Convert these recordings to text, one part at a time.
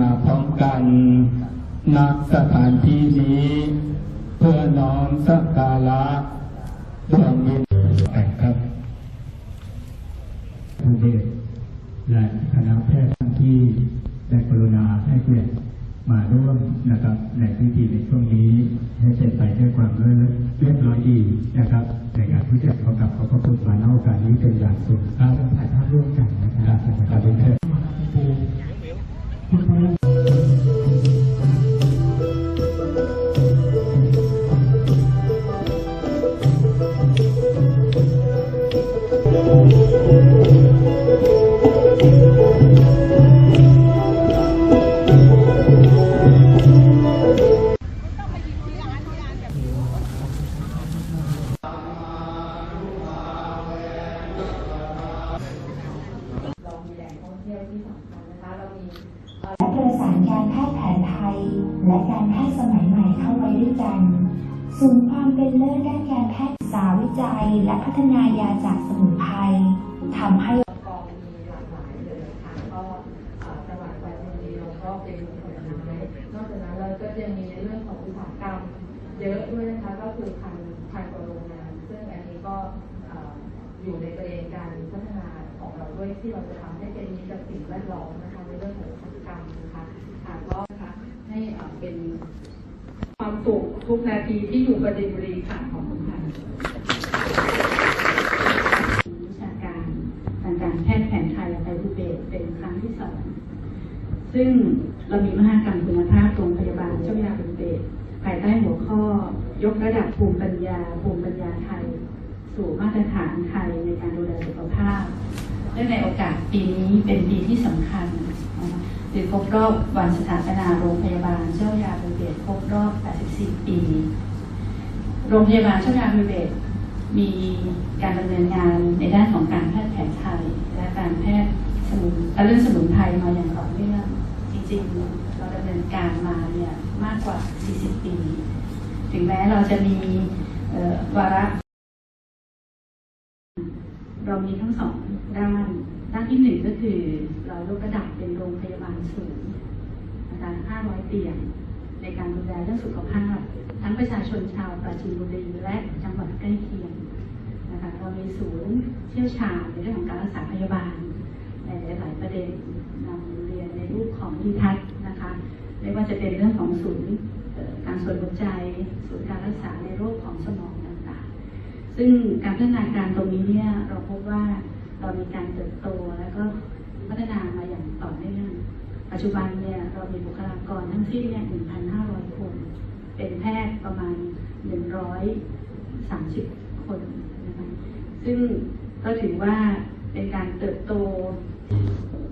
มาพร้อมกันนักสถานที่นี้ เพื่อน้อมสักการะดวงวิญญาณครับผู้เดชและคณะแพทย์ที่ได้กรุณาให้เกียรติมาร่วมนะครับในพิธีในช่วงนี้ ให้เป็นไปด้วยความเรียบร้อยดีนะครับในการที่จะขอกลับขอบพระคุณมาในโอกาสนี้เป็นอย่างสูง เป็นเลิศด้านการแพทย์ศึกษาวิจัย และพัฒนายาจากสมุนไพรทำให้กองมีหลากหลายเลยค่ะก็เอ่อจังหวัดปราจีนบุรีเราก็เป็นผลไม้นอกจากนั้นเราก็จะมีเรื่องของอุตสาหกรรมเยอะด้วยนะคะก็คือพันพันกว่าโรงงานซึ่งอันนี้ก็อยู่ในประเด็นการพัฒนาของเราด้วยที่เราจะทำให้เป็นมิตรกับสิ่งแวดล้อมนะคะในเรื่องของอุตสาหกรรมนะคะก็นะคะให้เป็น สุขทุกนาทีที่อยู่ประเด็บุรีค่ะขอบคุณค่ะวิชาการทางการแพทย์แผนไทยและไทยรูเบตเป็นครั้งที่สองซึ่งเรามีมหากรรมคุณภาพโรงพยาบาลเจ้ายาเป็เบตภายใต้หัวข้อยกระดับภูมิปัญญา ภูมิปัญญาไทย สู่มาตรฐานไทยในการดูแลสุขภาพและในโอกาสปีนี้เป็นปีที่สำคัญหรือครบรอบวันสถาปนาโรงพยาบาลเจ้ายาเป็นเบต 40 ปี โรงพยาบาลชนาธิเบศมีการดำเนินงานในด้านของการแพทย์แผนไทย และการแพทย์สมุนเบสมุนไพรมาอย่างต่อเนื่องจริงๆ เราดำเนินการมาเนี่ยมากกว่า 40 ปี ถึงแม้เราจะมีวาระ เรามีทั้งสองด้านด้านที่หนึ่งก็คือเรายกระดับเป็นโรงพยาบาลสูงอาจารย์500 เตียง ในการดูแลเรื่องสุขภาพ ทั้งประชาชนชาวปราจีนบุรีและจังหวัดใกล้เคียงนะคะเรามีศูนย์เชี่ยวชาญในเรื่องของการรักษาพยาบาลในหลายๆประเด็นนำเรียนในรูปของนิทัศนะคะไม่ว่าจะเป็นเรื่องของศูนย์การส่วนหัวใจศูนย์การรักษาในโรคของสมองต่างๆ ซึ่งการพัฒนาการตรงนี้เนี่ยเราพบว่าเรามีการเติบโตแล้วก็พัฒนามาอย่างต่อเนื่องปัจจุบันเนี่ย มีบุคลากรทั้งสิ้นเนี่ย1,500 คน เป็นแพทย์ประมาณ 130 คนนะคะซึ่งก็ถือว่าเป็นการเติบโต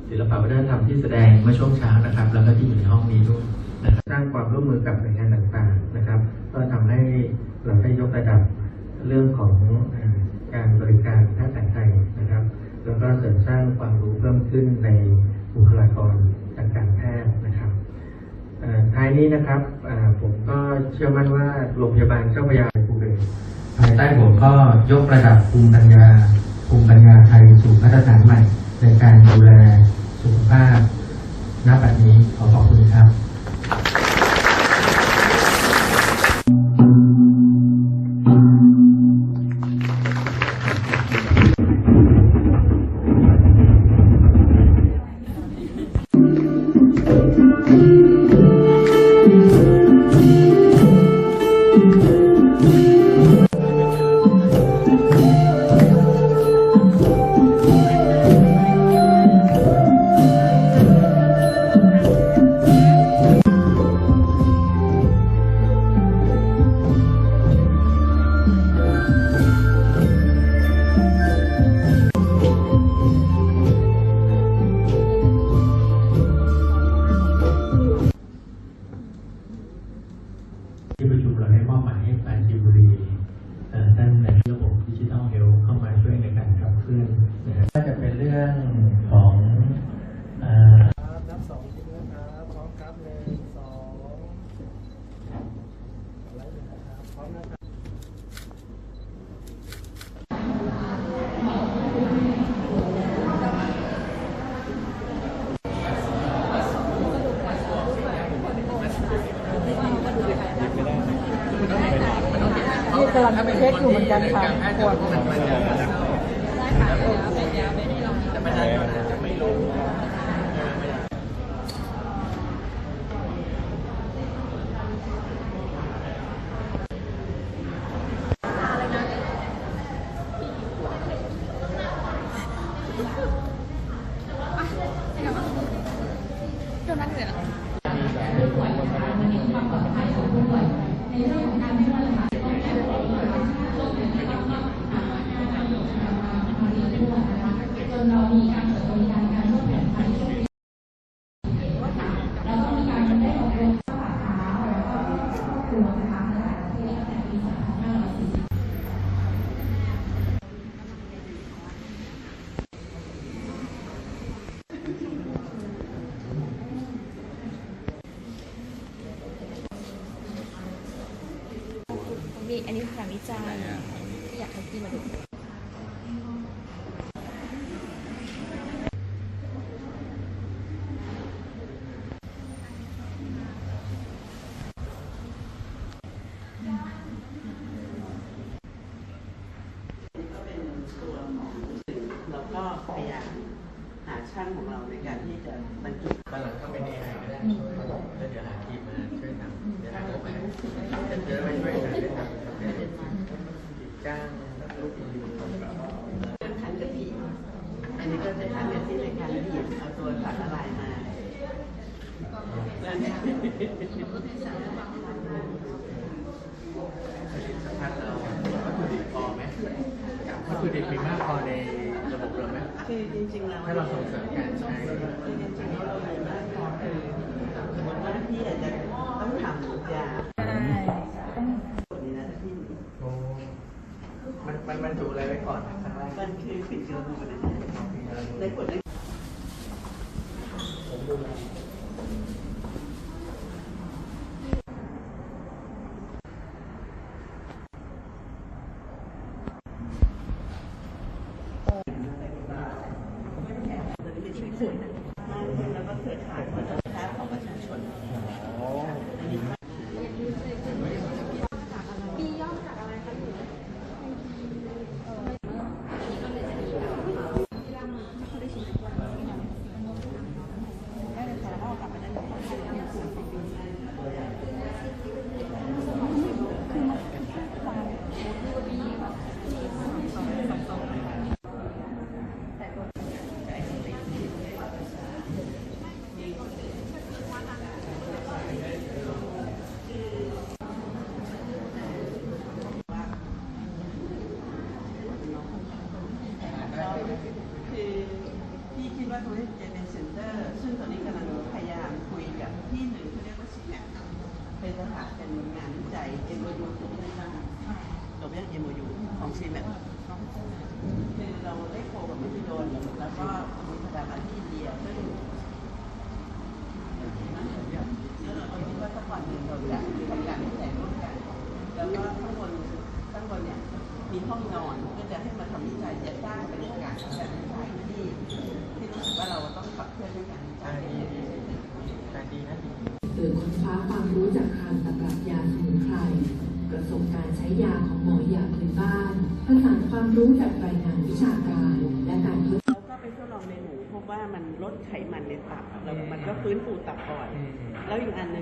ศิลปวัฒนธรรมที่แสดงเมื่อช่วงเช้านะครับ แล้วก็ที่อยู่ในห้องนี้ด้วยนะครับสร้างความร่วมมือกับหน่วยงานต่างๆนะครับ ก็ทำให้เราได้ยกระดับเรื่องของอการบริการแพทย์แผนไทยนะครับ แล้วก็เสริมสร้างความรู้เพิ่มขึ้นในบุคลากรทางการแพทย์นะครับเอ่อท้ายนี้นะครับผมก็เชื่อมั่นว่าโรงพยาบาลเจ้าพระยาภูเบศภายใต้หัวข้อยกระดับภูมิปัญญาภูมิปัญญาไทยสู่มาตรฐานใหม่ ในการดูแลสุขภาพณบันนี้ขอขอบคุณครับ รื่องของนับสองทีนะครับพร้อมครับหนึ่งสองไล่เนะครับพร้อมนะครับกำลังเช็คอยู่เหมือนกันค่ะปวด อันนี้ค่ะวิจัยอยากให้พี่มาดูเราก็พยายามหาช่างของเราในการที่จะบรรจุตอนหลังก็เป็น AI ก็ได้แล้วเดี๋ยวหาทีมมาช่วยทำเดี๋ยวหาเข้าไปเดี๋ยวไปช่วยหาด้วยกันครับเดี๋ยว จ้างลูกอีกคั้นกะทิอันนี้ก็จะคั้นกะทิในการบีบเอาตัวสารละลายมาแล้วเนี่ยสัมภาษณ์เราวัตถุดิบพอไหมวัตถุดิบมีมากพอในระบบเราไหมคือจริงๆแล้วถ้าเราส่งเสริมการใช้จริงๆแล้วเราเลยมากพอคือสมมติว่าพี่อาจจะต้องทำยาตัวนี้นะที่ โอ้มันมันมันถูอะไรไว้ก่อนครั้งแรก มันคือปิดเชื้อรูนะในขวดเล็ก แล้วก็เครือข่ายของประชาชน คือพี่คิดว่าตรงนี้จะเป็นเซ็นเตอร์ ซึ่งตอนนี้กำลังพยายามคุยกับที่หนึ่งเขาเรียกว่าชิแมเป็นสถาเป็นงานวิจัย MOU ที่ไม่ได้จบยัง MOU ของซีแมคือเราได้โคกับมหิโดลแล้วก็มีสถาบันที่อินเดียซึ่งแล้วเราคิดว่าสักวันหนึ่งเราจะทำการวิจัยร่วมกัน แล้วก็ข้างบนข้างบนเนี่ยมีห้องนอนก็จะให้มาทำวิจัยจะสร้าง ที่ที่รู้สึกว่าเราต้องขับเคลื่อนในการวิจัยการดีนะดีโดยค้นคว้าความรู้จากคำตำรับยาสมุนไพรประสบการณ์ใช้ยาของหมอยาพื้นบ้านผสานความรู้จากรายงานวิชาการ และการทดเราก็ไปทดลองในหมูพบว่ามันลดไขมันในตับแล้วมันก็ฟื้นฟูตับอ่อนแล้วอีกอันหนึ่ง